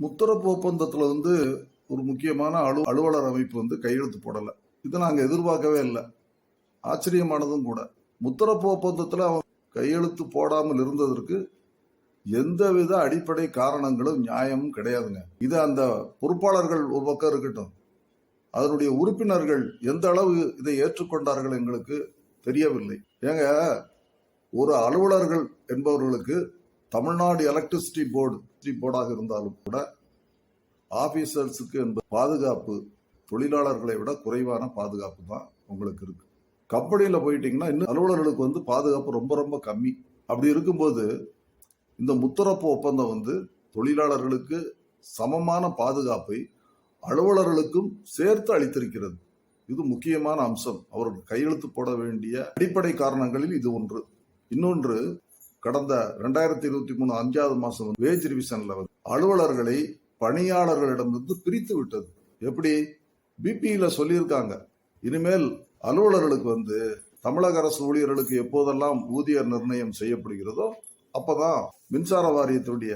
முத்தரப்பு ஒப்பந்தத்தில் வந்து ஒரு முக்கியமான அலு அலுவலர் அமைப்பு வந்து கையெழுத்து போடலை. இதை நாங்கள் எதிர்பார்க்கவே இல்லை. ஆச்சரியமானதும் கூட. முத்தரப்பு ஒப்பந்தத்தில் அவன் கையெழுத்து போடாமல் இருந்ததற்கு எந்தவித அடிப்படை காரணங்களும் நியாயமும் கிடையாதுங்க. இது அந்த பொறுப்பாளர்கள் ஒரு பக்கம் இருக்கட்டும் அதனுடைய உறுப்பினர்கள் எந்த அளவு இதை ஏற்றுக்கொண்டார்கள் எங்களுக்கு தெரியவில்லை. ஏங்க ஒரு அலுவலர்கள் என்பவர்களுக்கு தமிழ்நாடு எலக்ட்ரிசிட்டி போர்டு போர்டாக இருந்தாலும் கூட ஆபீசர்ஸுக்கு என்பது பாதுகாப்பு தொழிலாளர்களை விட குறைவான பாதுகாப்பு தான் உங்களுக்கு இருக்கு. கம்பெனியில் போயிட்டீங்கன்னா இன்னும் அலுவலர்களுக்கு வந்து பாதுகாப்பு ரொம்ப ரொம்ப கம்மி. அப்படி இருக்கும்போது இந்த முத்தரப்பு ஒப்பந்தம் வந்து தொழிலாளர்களுக்கு சமமான பாதுகாப்பை அலுவலர்களுக்கும் சேர்த்து அளித்திருக்கிறது. இது முக்கியமான அம்சம். அவர்கள் கையெழுத்து போட வேண்டிய அடிப்படை காரணங்களில் இது ஒன்று. இன்னொன்று கடந்த ரெண்டாயிரத்தி இருபத்தி மூணு அஞ்சாவது மாசம் வேஜ் ரிவிஷன்ல வந்து அலுவலர்களை பணியாளர்களிடமிருந்து பிரித்து விட்டது. எப்படி? பிபியில சொல்லியிருக்காங்க. இனிமேல் அலுவலர்களுக்கு வந்து தமிழக அரசு ஊழியர்களுக்கு எப்போதெல்லாம் ஊதிய நிர்ணயம் செய்யப்படுகிறதோ அப்பதான் மின்சார வாரியத்துடைய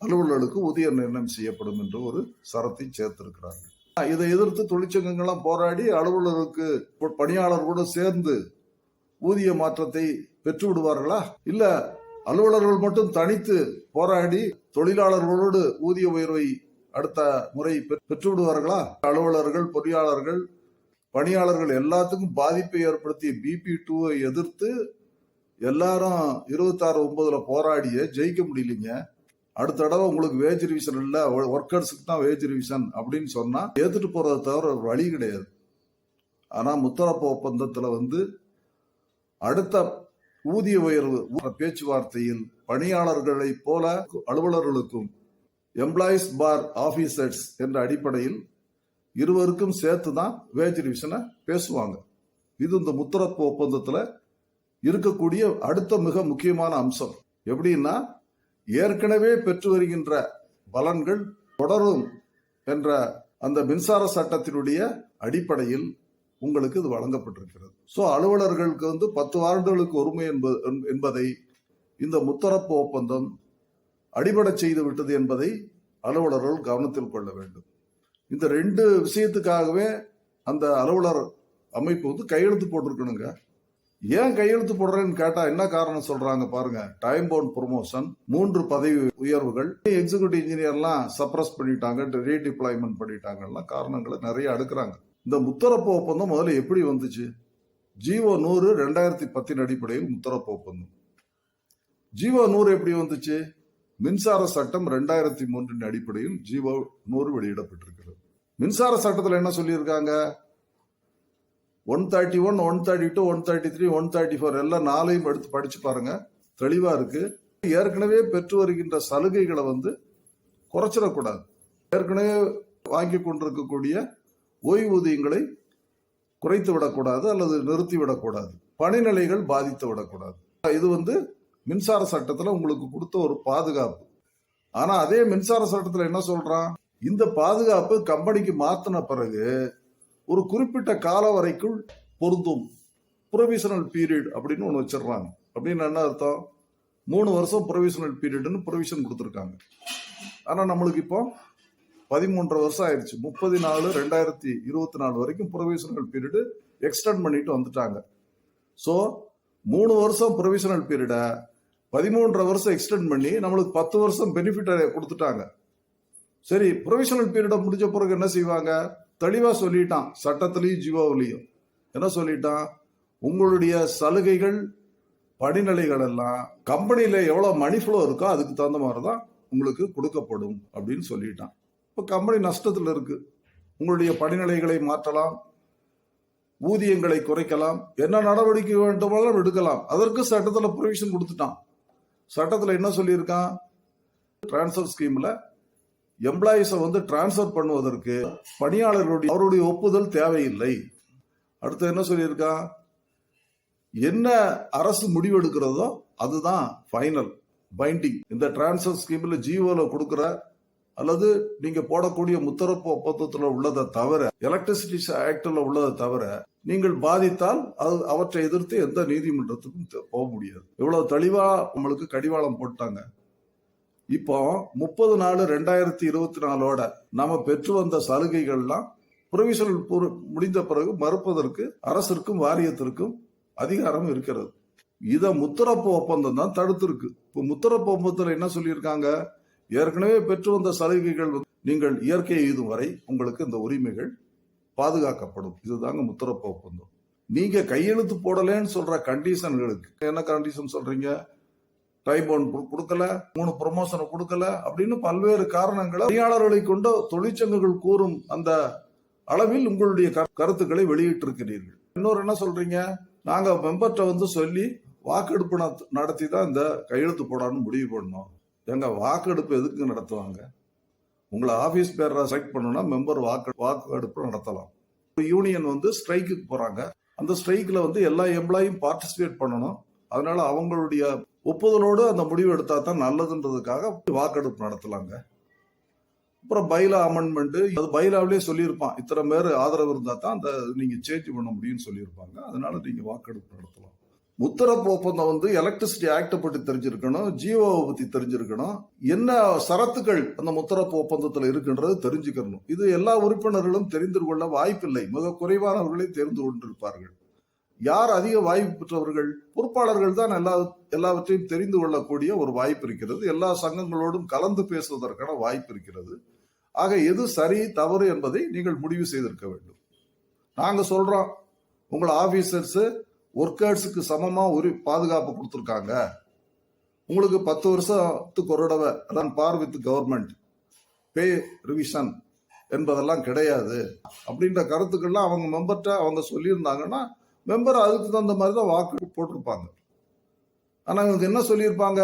அலுவலர்களுக்கு ஊதிய நிர்ணயம் செய்யப்படும் என்று ஒரு சரத்தை சேர்த்திருக்கிறார்கள். இதை எதிர்த்து தொழிற்சங்கங்கள்லாம் போராடி அலுவலருக்கு பணியாளர் கூட சேர்ந்து ஊதிய மாற்றத்தை பெற்று விடுவார்களா இல்ல அலுவலர்கள் மட்டும் தனித்து போராடி தொழிலாளர்களோடு ஊதிய உயர்வை அடுத்த முறை பெற்று விடுவார்களா அலுவலர்கள் பொறியாளர்கள் பணியாளர்கள் எல்லாத்துக்கும் பாதிப்பை ஏற்படுத்திய பிபி டூவை எதிர்த்து எல்லாரும் இருபத்தாறு ஒன்பதுல போராடிய ஜெயிக்க முடியலைங்க. அடுத்த தடவை உங்களுக்கு வேஜ் ரிவிஷன் இல்ல ஒர்க்கர்ஸுக்கு தான் வேஜ் ரிவிஷன் அப்படின்னு சொன்னா ஏத்துட்டு போறதை தவிர வழி கிடையாது. ஆனா முத்தரப்பு ஒப்பந்தத்துல வந்து அடுத்த ஊதிய உயர்வு பேச்சுவார்த்தையில் பணியாளர்களைப் போல அலுவலர்களுக்கும் எம்ப்ளாயிஸ் பார் ஆபீசர்ஸ் என்ற அடிப்படையில் இருவருக்கும் சேர்த்து தான் வேஜ் ரிவிஷனை பேசுவாங்க. இது இந்த முத்தரப்பு ஒப்பந்தத்தில் இருக்கக்கூடிய அடுத்த மிக முக்கியமான அம்சம். எப்படின்னா ஏற்கனவே பெற்று வருகின்ற பலன்கள் தொடரும் என்ற அந்த மின்சார சட்டத்தினுடைய அடிப்படையில் உங்களுக்கு இது வழங்கப்பட்டிருக்கிறது. ஸோ அலுவலர்களுக்கு வந்து பத்து ஆண்டுகளுக்கு ஒருமை என்பது என்பதை இந்த முத்தரப்பு ஒப்பந்தம் அடிபடச் செய்து விட்டது என்பதை அலுவலர்கள் கவனத்தில் கொள்ள வேண்டும். இந்த ரெண்டு விஷயத்துக்காகவே அந்த அலுவலர் அமைப்பு வந்து கையெழுத்து போட்டிருக்கணுங்க. ஏன் கையெழுத்து போடுறேன்னு கேட்டா என்ன காரணம் சொல்றாங்க பாருங்க. டைம் பவுண்ட் ப்ரொமோஷன் மூன்று பதவி உயர்வுகள். எக்ஸிகூட்டிவ் இன்ஜினியர்லாம் சப்ரஸ் பண்ணிட்டாங்க ரீடிப்ளாய்மெண்ட் பண்ணிட்டாங்கலாம் காரணங்களை நிறைய அடுக்கிறாங்க. இந்த முத்தரப்பு ஒப்பந்தம் முதல்ல எப்படி வந்துச்சு? ஜீவோ நூறு ரெண்டாயிரத்தி பத்தின் அடிப்படையில் முத்தரப்பு ஒப்பந்தம். ஜீவோ நூறு எப்படி வந்துச்சு? மின்சார சட்டம் ரெண்டாயிரத்தி மூன்றின் அடிப்படையில் ஜீவோ நூறு வெளியிடப்பட்டிருக்கிறது. மின்சார சட்டத்தில் என்ன சொல்லியிருக்காங்க? One thirty one one thirty two one thirty three one thirty four எல்லாம் நாளையும் எடுத்து படிச்சு பாருங்க. தெளிவா இருக்கு. ஏற்கனவே பெற்று வருகின்ற சலுகைகளை வந்து குறைச்சிடக்கூடாது. ஏற்கனவே வாங்கி கொண்டிருக்கக்கூடிய ஓய்வூதியங்களை குறைத்து விடக்கூடாது அல்லது நிறுத்தி விடக்கூடாது. பணிநிலைகள் பாதித்து விடக்கூடாது. இது வந்து மின்சார சட்டத்தில் உங்களுக்கு கொடுத்த ஒரு பாதுகாப்பு. ஆனால் அதே மின்சார சட்டத்தில் என்ன சொல்றான்? இந்த பாதுகாப்பு கம்பெனிக்கு மாத்தின பிறகு ஒரு குறிப்பிட்ட கால வரைக்குள் பொருந்தும். ப்ரொவிஷனல் பீரியட் அப்படின்னு ஒன்று வச்சிடுறாங்க. அப்படின்னு என்ன அர்த்தம்? மூணு வருஷம் ப்ரொவிஷனல் பீரியட்னு ப்ரொவிஷன் கொடுத்துருக்காங்க. ஆனால் நம்மளுக்கு இப்போ பதிமூன்றரை வருஷம் ஆயிடுச்சு. முப்பது நாலு ரெண்டாயிரத்தி இருபத்தி நாலு வரைக்கும் ப்ரொவிஷனல் பீரியடு எக்ஸ்டெண்ட் பண்ணிட்டு வந்துட்டாங்க. ஸோ மூணு வருஷம் ப்ரொவிஷனல் பீரியடை பதிமூன்றரை வருஷம் எக்ஸ்டெண்ட் பண்ணி நம்மளுக்கு பத்து வருஷம் பெனிஃபிட் கொடுத்துட்டாங்க. சரி ப்ரொவிஷனல் பீரியடை முடிஞ்ச பிறகு என்ன செய்வாங்க? தெளிவாக சொல்லிட்டான் சட்டத்திலையும் ஜீவாவிலையும். என்ன சொல்லிட்டான்? உங்களுடைய சலுகைகள் படிநிலைகள் எல்லாம் கம்பெனியில் எவ்வளோ மணி ஃப்ளோ இருக்கோ அதுக்கு தகுந்த மாதிரி தான் உங்களுக்கு கொடுக்கப்படும் அப்படின்னு சொல்லிட்டான். இப்போ கம்பெனி நஷ்டத்தில் இருக்கு. உங்களுடைய படிநிலைகளை மாற்றலாம். ஊதியங்களை குறைக்கலாம். என்ன நடவடிக்கை வேண்டுமானாலும் எடுக்கலாம். அதற்கு சட்டத்தில் ப்ரொவிஷன் கொடுத்துட்டான். சட்டத்தில் என்ன சொல்லியிருக்கான்? டிரான்ஸ்ஃபர் ஸ்கீமில் எம்ப்ளாயிஸை வந்து டிரான்ஸ்ஃபர் பண்ணுவதற்கு பணியாளர்களுடைய அவருடைய ஒப்புதல் தேவையில்லை. அடுத்து என்ன சொல்லியிருக்கான்? என்ன அரசு முடிவெடுக்கிறதோ அதுதான் ஃபைனல் பைண்டிங் இந்த டிரான்ஸ்ஃபர் ஸ்கீமில் ஜியோவில் கொடுக்குற அல்லது நீங்க போடக்கூடிய முத்தரப்பு ஒப்பந்தத்தில் உள்ளதை தவிர எலக்ட்ரிசிட்டி ஆக்டில் உள்ளதை தவிர நீங்கள் பாதித்தால் அது அவற்றை எதிர்த்து எந்த நீதிமன்றத்துக்கும் போக முடியாது. இவ்வளவு தெளிவா நம்மளுக்கு கடிவாளம் போட்டாங்க. இப்போ முப்பது நாலு ரெண்டாயிரத்தி இருபத்தி நாலோட நாம பெற்று வந்த சலுகைகள்லாம் ப்ரொவிஷனல் முடிந்த பிறகு மறுப்பதற்கு அரசிற்கும் வாரியத்திற்கும் அதிகாரம் இருக்கிறது. இத முத்தரப்பு ஒப்பந்தம் தான் தடுத்திருக்கு. இப்போ முத்தரப்பு ஒப்பந்தத்தில் என்ன சொல்லியிருக்காங்க? ஏற்கனவே பெற்று வந்த சலுகைகள் வந்து நீங்கள் இயற்கை எய்தும் வரை உங்களுக்கு இந்த உரிமைகள் பாதுகாக்கப்படும். இதுதாங்க முத்தரப்பு ஒப்பந்தம் நீங்க கையெழுத்து போடலன்னு சொல்ற கண்டிஷன்களுக்கு என்ன கண்டிஷன் சொல்றீங்க? டைம் ஒன் கொடுக்கல மூணு ப்ரொமோஷனை கொடுக்கல அப்படின்னு பல்வேறு காரணங்களை பணியாளர்களை கொண்ட தொழிற்சங்கங்கள் கூறும் அந்த அளவில் உங்களுடைய கரு- கருத்துக்களை வெளியிட்டிருக்கிறீர்கள். இன்னொரு என்ன சொல்றீங்க? நாங்க மெம்பர்கிட்ட வந்து சொல்லி வாக்கெடுப்பு நட- நடத்தி தான் இந்த கையெழுத்து போடான்னு முடிவு பண்ணோம். எங்க வாக்கெடுப்பு எதுக்கு நடத்துவாங்க? உங்களை ஆபீஸ் பேரை செலக்ட் பண்ணணும்னா மெம்பர் வாக்கு வாக்கெடுப்பு நடத்தலாம். யூனியன் வந்து ஸ்ட்ரைக்கு போறாங்க. அந்த ஸ்ட்ரைக்ல வந்து எல்லா எம்ப்ளாயும் பார்ட்டிசிபேட் பண்ணணும். அதனால அவங்களுடைய ஒப்புதலோடு அந்த முடிவு எடுத்தா தான் நல்லதுன்றதுக்காக வாக்கெடுப்பு நடத்தலாங்க. அப்புறம் பைலா அமெண்ட்மெண்ட் அது பைலாவிலே சொல்லியிருப்பான். இத்தனை பேர் ஆதரவு இருந்தால் தான் அந்த நீங்கள் சேஞ்ச் பண்ண முடியும்னு சொல்லியிருப்பாங்க. அதனால நீங்கள் வாக்கெடுப்பு நடத்தலாம். முத்தரப்பு ஒப்பந்தம் வந்து எலக்ட்ரிசிட்டி ஆக்ட பற்றி தெரிஞ்சிருக்கணும் ஜியோவை பத்தி தெரிஞ்சிருக்கணும். என்ன சரத்துக்கள் அந்த முத்தரப்பு ஒப்பந்தத்தில் இருக்குன்றது தெரிஞ்சுக்கணும். இது எல்லா உறுப்பினர்களும் தெரிந்து கொள்ள வாய்ப்பில்லை. மிக குறைவானவர்களே தெரிந்து கொண்டிருப்பார்கள். யார் அதிக வாய்ப்பு பெற்றவர்கள்? பொறுப்பாளர்கள் தான் எல்லா எல்லாவற்றையும் தெரிந்து கொள்ளக்கூடிய ஒரு வாய்ப்பு இருக்கிறது. எல்லா சங்கங்களோடும் கலந்து பேசுவதற்கான வாய்ப்பு இருக்கிறது. ஆக எது சரி தவறு என்பதை நீங்கள் முடிவு செய்திருக்க வேண்டும். நாங்கள் சொல்றோம் உங்கள் ஆபீசர்ஸு ஒர்க்கர்ஸுக்கு சமமாக ஒரு பாதுகாப்பு கொடுத்துருக்காங்க. உங்களுக்கு பத்து வருஷத்துக்கு ஒரு தடவை அதான் par with government pay revision என்பதெல்லாம் கிடையாது. அப்படின்ற கருத்துக்கள்லாம் அவங்க மெம்பர்கிட்ட அவங்க சொல்லியிருந்தாங்கன்னா மெம்பர் அதுக்கு தகுந்த மாதிரி தான் வாக்கு போட்டிருப்பாங்க. ஆனால் இவங்க என்ன சொல்லியிருப்பாங்க?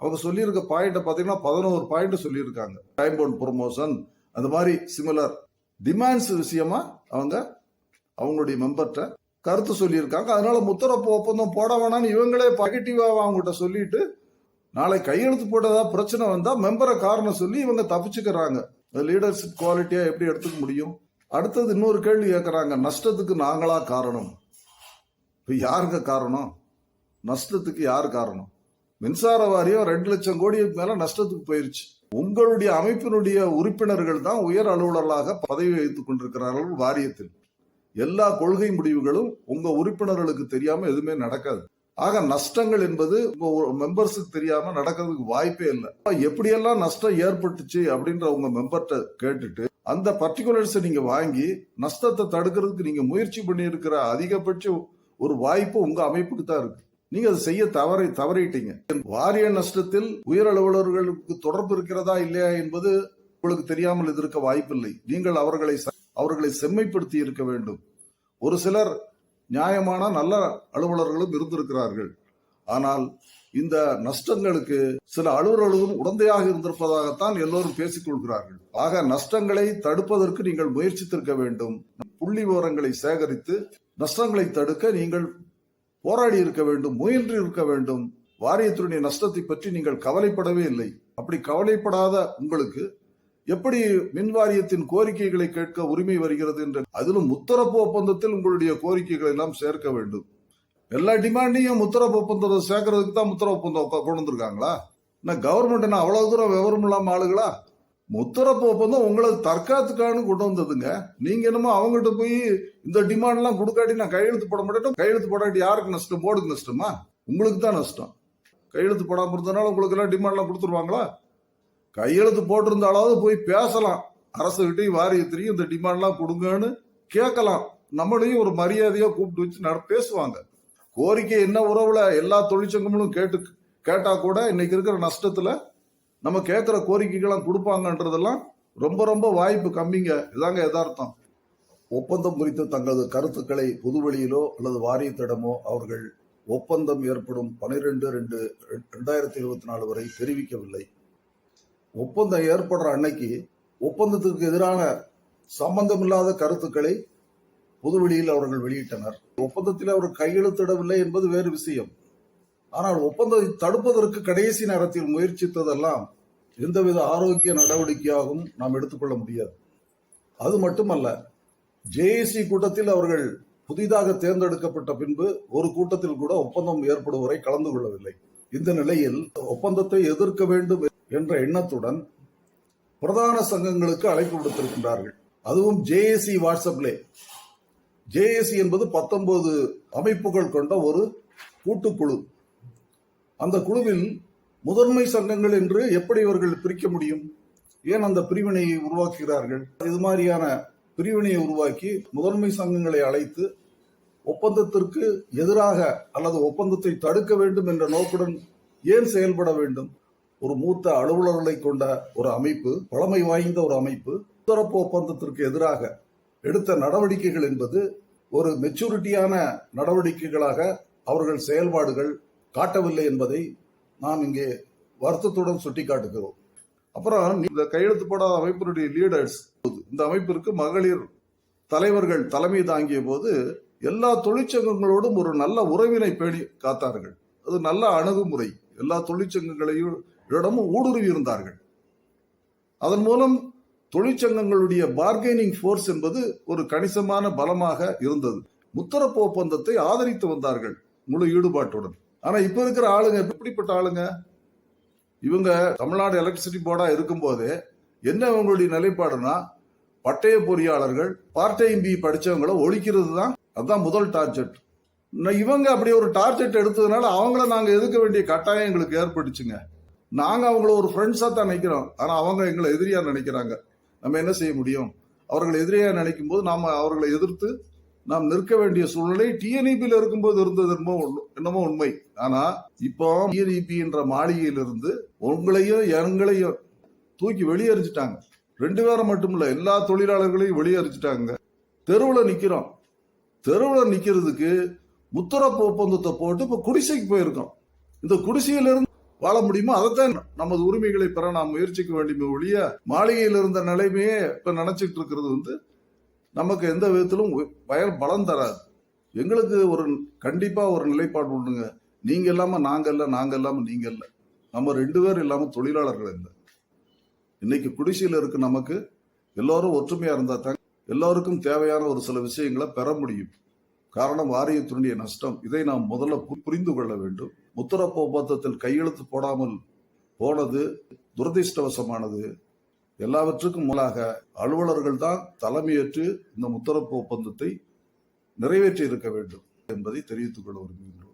அவங்க சொல்லியிருக்க பாயிண்ட்டை பார்த்தீங்கன்னா பதினோரு பாயிண்ட் சொல்லியிருக்காங்க. டைம் பவுண்ட் ப்ரொமோஷன் அந்த மாதிரி சிமிலர் டிமாண்ட்ஸ் விஷயமா அவங்க அவங்களுடைய மெம்பர்கிட்ட கருத்து சொல்லியிருக்காங்க. அதனால முத்தரப்பு ஒப்பந்தம் போட வேணாம்னு இவங்களே பாசிட்டிவாக அவங்ககிட்ட சொல்லிட்டு நாளை கையெழுத்து போட்டதா பிரச்சனை வந்தா மெம்பரை காரணம் சொல்லி இவங்க தப்பிச்சுக்கிறாங்க. லீடர்ஷிப் குவாலிட்டியா எப்படி எடுத்துக்க முடியும்? அடுத்தது இன்னொரு கேள்வி கேட்கறாங்க நஷ்டத்துக்கு நாங்களா காரணம்? இப்போ யாருங்க காரணம்? நஷ்டத்துக்கு யார் காரணம்? மின்சார வாரியம் ரெண்டு லட்சம் கோடிக்கு மேல நஷ்டத்துக்கு போயிருச்சு. உங்களுடைய அமைப்பினுடைய உறுப்பினர்கள் தான் உயர் அலுவலர்களாக பதவி வைத்துக் கொண்டிருக்கிறார்கள் வாரியத்தில். எல்லா கொள்கை முடிவுகளும் உங்க உறுப்பினர்களுக்கு தெரியாம எதுவுமே நடக்காது. ஆக நஷ்டங்கள் என்பது உங்க மெம்பர்ஸுக்கு தெரியாம நடக்கிறதுக்கு வாய்ப்பே இல்லை. எப்படியெல்லாம் நஷ்டம் ஏற்பட்டுச்சு அப்படின்ற உங்க மெம்பர்கிட்ட கேட்டுட்டு அந்த பர்டிகுலர்ஸை நீங்க வாங்கி நஷ்டத்தை தடுக்கிறதுக்கு நீங்க முயற்சி பண்ணி இருக்கிற அதிகபட்ச ஒரு வாய்ப்பு உங்க அமைப்புக்கு தான் இருக்கு. நீங்க அதை செய்ய தவறை தவறிட்டீங்க. வாரிய நஷ்டத்தில் உயர் அலுவலர்களுக்கு தொடர்பு இருக்கிறதா இல்லையா என்பது உங்களுக்கு தெரியாமல் இது இருக்க வாய்ப்பில்லை. நீங்கள் அவர்களை அவர்களை செம்மைப்படுத்தி இருக்க வேண்டும். ஒரு சிலர் நியாயமான நல்ல அலுவலர்களும் இருந்திருக்கிறார்கள். ஆனால் இந்த நஷ்டங்களுக்கு சில அலுவலர்களும் உடந்தையாக இருந்திருப்பதாகத்தான் எல்லோரும் பேசிக் கொள்கிறார்கள். ஆக நஷ்டங்களை தடுப்பதற்கு நீங்கள் முயற்சித்திருக்க வேண்டும். புள்ளி விவரங்களை சேகரித்து நஷ்டங்களை தடுக்க நீங்கள் போராடி இருக்க வேண்டும் முயன்று இருக்க வேண்டும். வாரியத்தினுடைய நஷ்டத்தை பற்றி நீங்கள் கவலைப்படவே இல்லை. அப்படி கவலைப்படாத உங்களுக்கு எப்படி மின் வாரியத்தின் கோரிக்கைகளை கேட்க உரிமை வருகிறது என்று அதிலும் முத்தரப்பு ஒப்பந்தத்தில் உங்களுடைய கோரிக்கைகளை எல்லாம் சேர்க்க வேண்டும். எல்லா டிமாண்டையும் முத்தரப்பு ஒப்பந்தத்தை சேர்க்கறதுக்கு தான் முத்தரப்பு ஒப்பந்தம் கொண்டு வந்திருக்காங்களா? என்ன கவர்மெண்ட் என்ன அவ்வளவு தூரம் விவரம் இல்லாம ஆளுகளா? முத்தரப்பு ஒப்பந்தம் உங்களை தற்காத்துக்கானு கொண்டு வந்ததுங்க. நீங்க என்னமோ அவங்ககிட்ட போய் இந்த டிமாண்ட் எல்லாம் கொடுக்காட்டி நான் கையெழுத்து போட மாட்டேன் கையெழுத்து போடாட்டி யாருக்கு நஷ்டம்? போர்டுக்கு நஷ்டமா? உங்களுக்கு தான் நஷ்டம். கையெழுத்து போடாம இருந்ததுனால உங்களுக்கு எல்லாம் டிமாண்ட் எல்லாம் கொடுத்துருவாங்களா? கையெழுத்து போட்டிருந்தாலாவது போய் பேசலாம். அரசுகிட்டையும் வாரியத்திலையும் இந்த டிமாண்ட்லாம் கொடுங்கன்னு கேட்கலாம். நம்மளையும் ஒரு மரியாதையா கூப்பிட்டு வச்சு நட பேசுவாங்க. கோரிக்கை என்ன உறவுல எல்லா தொழிற்சங்கங்களும் கேட்டு கேட்டா கூட இன்னைக்கு இருக்கிற நஷ்டத்துல நம்ம கேட்கிற கோரிக்கைகள்லாம் கொடுப்பாங்கன்றதெல்லாம் ரொம்ப ரொம்ப வாய்ப்பு கம்மிங்க. இதாங்க யதார்த்தம். ஒப்பந்தம் குறித்து தங்களது கருத்துக்களை புதுவெளியிலோ அல்லது வாரியத்திடமோ அவர்கள் ஒப்பந்தம் ஏற்படும் பனிரெண்டு ரெண்டு ரெண்டாயிரத்தி இருபத்தி நாலு வரை தெரிவிக்கவில்லை. ஒப்பந்தம் ஏற்படுற அன்னைக்கு ஒப்பந்தத்துக்கு எதிரான சம்பந்தமில்லாத கருத்துக்களை பொதுவெளியில் அவர்கள் வெளியிட்டனர். ஒப்பந்தத்தில் அவர் கையெழுத்திடவில்லை என்பது வேறு விஷயம். ஆனால் ஒப்பந்தத்தை தடுப்பதற்கு கடைசி நேரத்தில் முயற்சித்ததெல்லாம் எந்தவித ஆரோக்கிய நடவடிக்கையாகவும் நாம் எடுத்துக்கொள்ள முடியாது. அது மட்டுமல்ல ஜேஏசி கூட்டத்தில் அவர்கள் புதிதாக தேர்ந்தெடுக்கப்பட்ட பின்பு ஒரு கூட்டத்தில் கூட ஒப்பந்தம் ஏற்படும் வரை கலந்து கொள்ளவில்லை. இந்த நிலையில் ஒப்பந்தத்தை எதிர்க்க வேண்டும் என்ற எண்ணத்துடன் பிரதான சங்கங்களுக்கு அழைப்பு விடுத்திருக்கின்றார்கள். அதுவும் ஜேஏசி வாட்ஸ்அப்லே ஜேஏசி என்பது பத்தொன்பது அமைப்புகள் கொண்ட ஒரு கூட்டுக்குழு. அந்த குழுவில் முதன்மை சங்கங்கள் என்று எப்படி இவர்கள் பிரிக்க முடியும்? ஏன் அந்த பிரிவினையை உருவாக்குகிறார்கள்? இது மாதிரியான பிரிவினையை உருவாக்கி முதன்மை சங்கங்களை அழைத்து ஒப்பந்தத்திற்கு எதிராக அல்லது ஒப்பந்தத்தை தடுக்க வேண்டும் என்ற நோக்குடன் ஏன் செயல்பட வேண்டும்? ஒரு மூத்த அலுவலர்களை கொண்ட ஒரு அமைப்பு பழமை வாய்ந்த ஒரு அமைப்பு தரப்பு ஒப்பந்தத்திற்கு எதிராக எடுத்த நடவடிக்கைகள் என்பது ஒரு மெச்சூரிட்டியான நடவடிக்கைகளாக அவர்கள் செயல்பாடுகள் காட்டவில்லை என்பதை நாம் இங்கே வருத்தத்துடன் சுட்டிக்காட்டுகிறோம். அப்புறம் இந்த கையெழுத்து போடாத அமைப்பினுடைய லீடர்ஸ் இந்த அமைப்பிற்கு மகளிர் தலைவர்கள் தலைமை தாங்கிய போது எல்லா தொழிற்சங்கங்களோடும் ஒரு நல்ல உறவினை பேணி காத்தார்கள். அது நல்ல அணுகுமுறை. எல்லா தொழிற்சங்கங்களையும் இடமும் ஊடுருவி இருந்தார்கள் அதன் மூலம் தொழிற்சங்கங்களுடைய பார்கெனிங் ஃபோர்ஸ் என்பது ஒரு கணிசமான பலமாக இருந்தது. முத்தரப்பு ஒப்பந்தத்தை ஆதரித்து வந்தார்கள் முழு ஈடுபாட்டுடன். ஆனா இப்ப இருக்கிற ஆளுங்க எப்படிப்பட்ட ஆளுங்க? இவங்க தமிழ்நாடு எலக்ட்ரிசிட்டி போர்டா இருக்கும்போதே என்ன அவங்களுடைய நிலைப்பாடுனா பட்டய பொறியாளர்கள் பார்ட் டைம் பி படிச்சவங்கள ஒழிக்கிறது தான் அதுதான் முதல் டார்கெட் இவங்க அப்படி ஒரு டார்கெட் எடுத்ததுனால அவங்கள நாங்க எதுக்க வேண்டிய கட்டாயம் எங்களுக்கு ஏற்பட்டுச்சுங்க. நாங்கள் அவங்கள ஒரு ஃப்ரெண்ட்ஸாக தான் நினைக்கிறோம். ஆனால் அவங்க எங்களை எதிரியாக நினைக்கிறாங்க. நம்ம என்ன செய்ய முடியும்? அவர்களை எதிரியாக நினைக்கும் போது நாம் அவர்களை எதிர்த்து நாம் நிற்க வேண்டிய சூழ்நிலை டிஎன்இபியில் இருக்கும்போது இருந்தது என்னமோ உண்மை- என்னமோ உண்மை. ஆனா இப்போ டிஎன்இபின்ற மாளிகையிலிருந்து உங்களையும் எங்களையும் தூக்கி வெளியேறிச்சிட்டாங்க. ரெண்டு பேரும் மட்டும் இல்லை எல்லா தொழிலாளர்களையும் வெளியேறிச்சிட்டாங்க. தெருவில் நிற்கிறோம் தெருவில் நிற்கிறதுக்கு முத்தரப்பு ஒப்பந்தத்தை போட்டு இப்போ குடிசைக்கு போயிருக்கோம். இந்த குடிசையிலிருந்து வாழ முடியுமோ அதைத்தான் நமது உரிமைகளை பெற நாம் முயற்சிக்க வேண்டுமே ஒழிய மாளிகையில் இருந்த நிலைமையே இப்ப நினைச்சிட்டு இருக்கிறது வந்து நமக்கு எந்த விதத்திலும் உ- பயன் பலம் தராது. எங்களுக்கு ஒரு கண்டிப்பா ஒரு நிலைப்பாடு உண்டுங்க. நீங்க இல்லாம நாங்க இல்ல நாங்க இல்லாம நீங்க இல்ல. நம்ம ரெண்டு பேர் இல்லாம தொழிலாளர்கள் இல்லை. இன்னைக்கு குடிசையில் இருக்க நமக்கு. எல்லாரும் ஒற்றுமையா இருந்தா தான் எல்லாருக்கும் தேவையான ஒரு சில விஷயங்களை பெற முடியும். காரணம் வாரியத்தினுடைய நஷ்டம். இதை நாம் முதல்ல பு- புரிந்து கொள்ள வேண்டும். முத்தரப்பு ஒப்பந்தத்தில் கையெழுத்து போடாமல் போனது துரதிர்ஷ்டவசமானது. எல்லாவற்றுக்கும் மேலாக அலுவலர்கள் தான் தலைமையேற்று இந்த முத்தரப்பு ஒப்பந்தத்தை நிறைவேற்றி இருக்க வேண்டும் என்பதை தெரிவித்துக் கொள்ள விரும்புகிறோம்